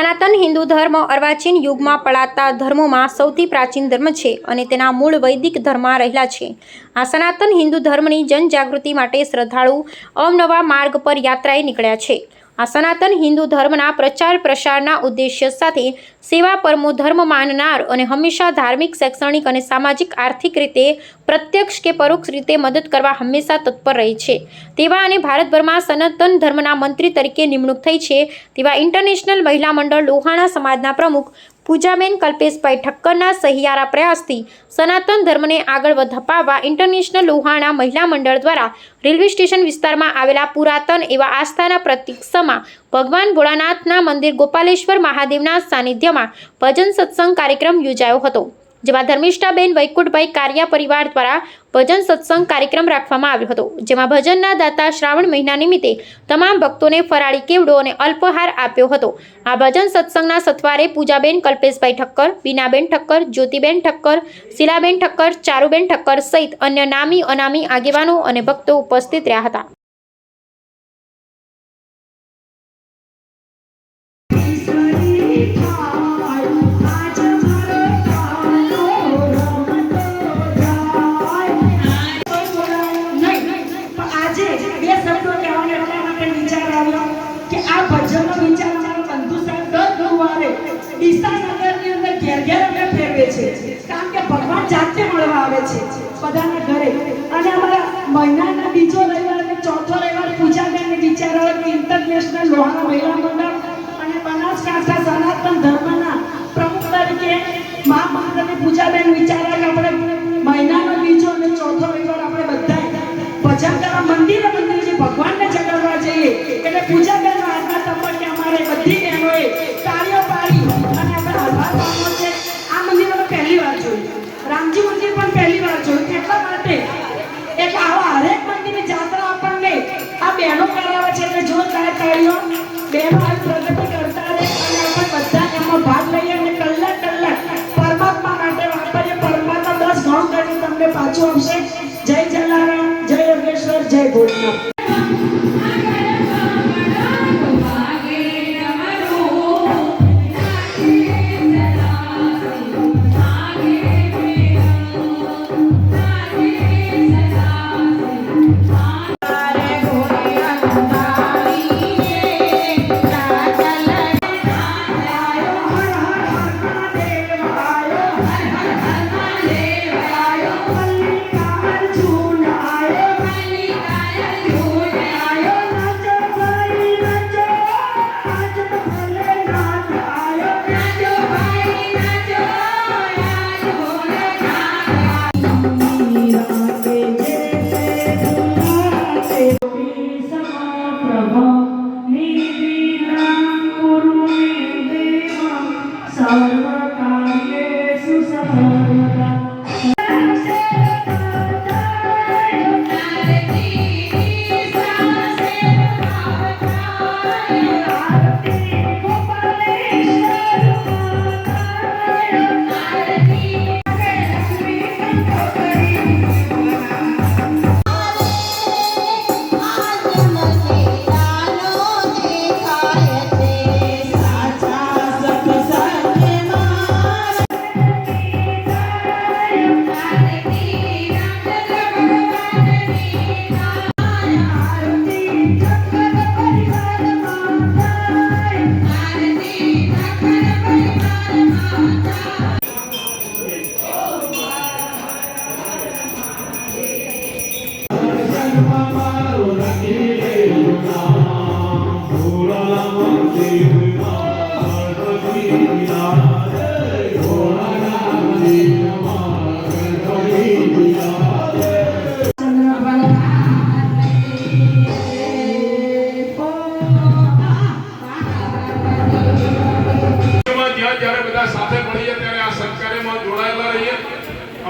સનાતન હિન્દુ ધર્મ અર્વાચીન યુગમાં પળાતા ધર્મોમાં સૌથી પ્રાચીન ધર્મ છે અને તેના મૂળ વૈદિક ધર્મમાં રહેલા છે. આ સનાતન હિન્દુ ધર્મની જનજાગૃતિ માટે શ્રદ્ધાળુ અવનવા માર્ગ પર યાત્રાએ નીકળ્યા છે. આ સનાતન હિન્દુ ધર્મના પ્રચાર પ્રસારના ઉદ્દેશ્ય સાથે સેવા પરમો ધર્મ માનનાર અને હંમેશા ધાર્મિક, શૈક્ષણિક અને સામાજિક, આર્થિક રીતે પ્રત્યક્ષ કે પરોક્ષ રીતે મદદ કરવા હંમેશા તત્પર રહે છે. તેવા અને ભારતભરમાં સનાતન ધર્મના મંત્રી તરીકે નિમણૂક થઈ છે તેવા ઇન્ટરનેશનલ મહિલા મંડળ લોહાણા સમાજના પ્રમુખ પૂજાબેન કલ્પેશભાઈ ઠક્કરના સહિયારા પ્રયાસથી સનાતન ધર્મને આગળ વધપાવવા ઇન્ટરનેશનલ લોહાણા મહિલા મંડળ દ્વારા રેલવે સ્ટેશન વિસ્તારમાં આવેલા પુરાતન એવા આસ્થાના પ્રતીક સમા ભગવાન ભોળાનાથના મંદિર ગોપાલેશ્વર મહાદેવના સાનિધ્યમાં ભજન સત્સંગ કાર્યક્રમ યોજાયો હતો. જેમાં ધર્મિષ્ઠાબેન વૈકુંઠભાઈ કારિયા પરિવાર દ્વારા ભજન સત્સંગ કાર્યક્રમ રાખવામાં આવ્યો હતો. જેમાં ભજનના દાતા શ્રાવણ મહિના નિમિત્તે તમામ ભક્તોને ફરાળી કેવડો અને અલ્પહાર આપ્યો હતો. આ ભજન સત્સંગના સથવારે પૂજાબેન કલ્પેશભાઈ ઠક્કર બીનાબેન ઠક્કર, જ્યોતિબેન ઠક્કર, શીલાબેન ઠક્કર, ચારુબેન ઠક્કર સહિત અન્ય નામી અનામી આગેવાનો અને ભક્તો ઉપસ્થિત રહ્યા હતા. ફેરવે છે. કારણ કે ભગવાન જાતે મળવા આવે છે. બધાના ઘરે. અને અમારા મહિનાના બીજો રવિવાર અને ચોથો રવિવાર પૂજાબેનને વિચાર કે ઇન્ટરનેશનલ લોહાણા મહિલા મંડળ અને બનાસકાંઠા સનાતન ધર્મના પ્રમુખ તરીકે મા મહારાજની પૂજાબેન બેન આવ્યો કે આપણે મહિનાનો બીજો અને ચોથો રવિવાર આપણે બધાએ ભજન કરવા, મંદિરે મંદિરે ભગવાનને જગાડવા જઈએ, એટલે પૂજા બેન આજના તબક્કે અમારે બધી બહેનોએ જોયું રામજી મંદિર પણ પહેલી વાર કરતા રહે ભાગ લઈએ અને કલાક કલાક પરમાત્મા માટે વાપરીએ. પરમાત્મા દસ ગણ કરીને તમને પાછું આપશે. જય જલારામ, જય યોગેશ્વર, જય ભોળનાથ. Hallelujah.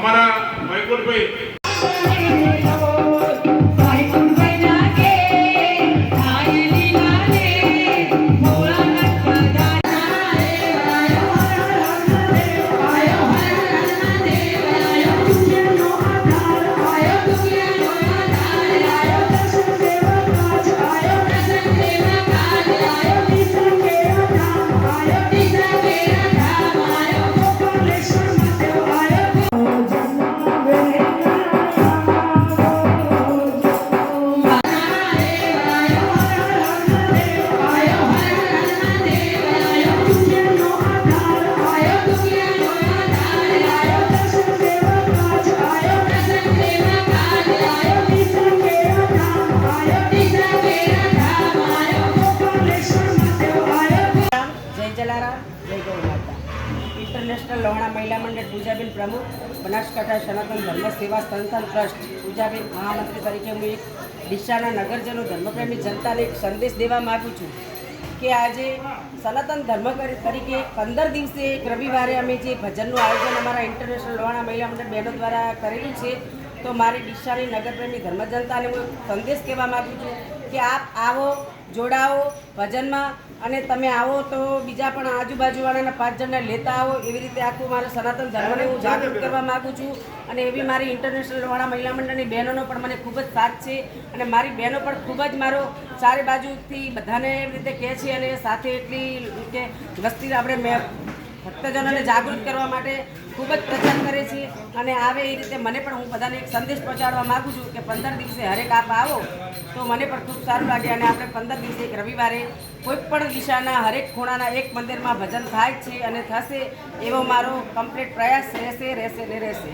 हमारा महकपुर पे પ્રમુખ બનાસકાંઠા સનાતન ધર્મ સેવા સંસ્થાન ટ્રસ્ટ પૂજાબેન મહામંત્રી તરીકે હું એક ડીસાના નગરજનો ધર્મપ્રેમી જનતાને એક સંદેશ દેવા માગું છું કે આજે સનાતન ધર્મ તરીકે પંદર દિવસે એક રવિવારે અમે જે ભજનનું આયોજન અમારા ઇન્ટરનેશનલ લોહાણા મહિલા મંડળ બહેનો દ્વારા કરેલું છે, તો મારી ડીસાની નગરપ્રેમી ધર્મ જનતાને હું સંદેશ કહેવા માગું છું કે આપ આવો, જોડાઓ, ભજનમાં અને તમે આવો તો બીજા પણ આજુબાજુવાળાના પાંચ જણને લેતા આવો. એવી રીતે આખું મારા સનાતન ધર્મને હું જાગૃત કરવા માગું છું. અને એવી મારી ઇન્ટરનેશનલવાળા મહિલા મંડળની બહેનોનો પણ મને ખૂબ જ સાથ છે. અને મારી બહેનો પણ ખૂબ જ મારો ચારે બાજુથી બધાને એવી રીતે કહે છે અને સાથે એટલી કે વસ્તી આપણે મેં ભક્તજનોને જાગૃત કરવા માટે ખૂબ જ પ્રચાર કરે છે અને આવે એ રીતે મને પણ હું બધાને એક સંદેશ પહોંચાડવા માગું છું કે પંદર દિવસે હરેક આપ આવો, તો મને પણ ખૂબ સારું લાગે અને આપણે પંદર દિવસે એક રવિવારે કોઈ પણ દિશાના હરેક ખૂણાના એક મંદિરમાં ભજન થાય છે અને થશે એવો મારો કમ્પ્લીટ પ્રયાસ રહેશે રહેશે ને રહેશે.